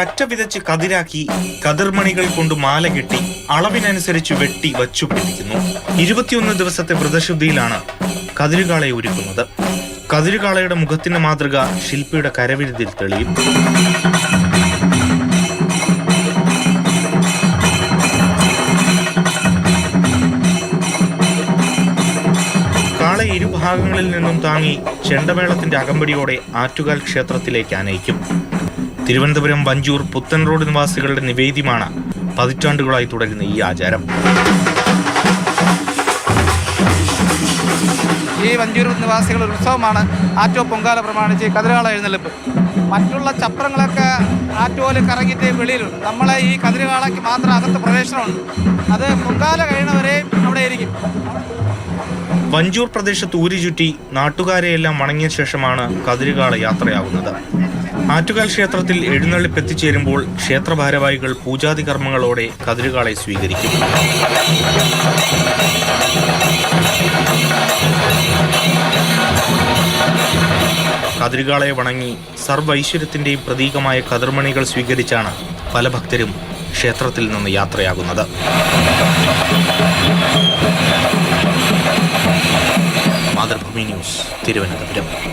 പച്ച വിതച്ച് കതിരാക്കി കതിർമണികൾ കൊണ്ട് മാല കെട്ടി അളവിനനുസരിച്ച് വെട്ടി വച്ചു പിടിക്കുന്നു ഇരുപത്തിയൊന്ന് ദിവസത്തെ വ്രതശുദ്ധിയിലാണ് കതിരുകാളയെ ഒരുക്കുന്നത്. കതിരുകാളയുടെ മുഖത്തിന്റെ മാതൃക ശില്പിയുടെ കരവിരുതിൽ തെളിയും. ഇരുഭാഗങ്ങളിൽ നിന്നും താങ്ങി ചെണ്ടമേളത്തിന്റെ അകമ്പടിയോടെ ആറ്റുകാൽ ക്ഷേത്രത്തിലേക്ക് ആനയിക്കും. തിരുവനന്തപുരം വഞ്ചൂർ പുത്തൻ റോഡ് നിവാസികളുടെ നിവേദ്യമാണ് പതിറ്റാണ്ടുകളായി തുടരുന്ന ഈ ആചാരം. ഈ വഞ്ചൂർ നിവാസികളുടെ ഉത്സവമാണ് ആറ്റോ പൊങ്കാല പ്രമാണിച്ച് കതിരാള എഴുന്നള്ളിപ്പ്. മറ്റുള്ള ചപ്രങ്ങളൊക്കെ ആറ്റോൽ കറങ്ങിയിട്ട് വെളിയിലുണ്ട്. നമ്മളെ ഈ കതിരുകാളയ്ക്ക് മാത്രം അകത്ത് പ്രവേശനമുണ്ട്. അത് പൊങ്കാല കഴിയണവരെയും അവിടെ ഇരിക്കും. വഞ്ചൂർ പ്രദേശത്ത് ഊരി ചുറ്റി നാട്ടുകാരെയെല്ലാം വണങ്ങിയ ശേഷമാണ് കതിരുകാള യാത്രയാകുന്നത് ആറ്റുകാൽ ക്ഷേത്രത്തിൽ എഴുന്നള്ളിപ്പ് എത്തിച്ചേരുമ്പോൾ ക്ഷേത്ര ഭാരവാഹികൾ പൂജാതി കർമ്മങ്ങളോടെ കതിരുകാളെ സ്വീകരിക്കും. കതിരുകാളെ വണങ്ങി സർവൈശ്വര്യത്തിന്റെയും പ്രതീകമായ കതിർമണികൾ സ്വീകരിച്ചാണ് പല ഭക്തരും ക്ഷേത്രത്തിൽ നിന്ന് യാത്രയാകുന്നത്. മാതൃഭൂമി ന്യൂസ് തിരുവനന്തപുരം.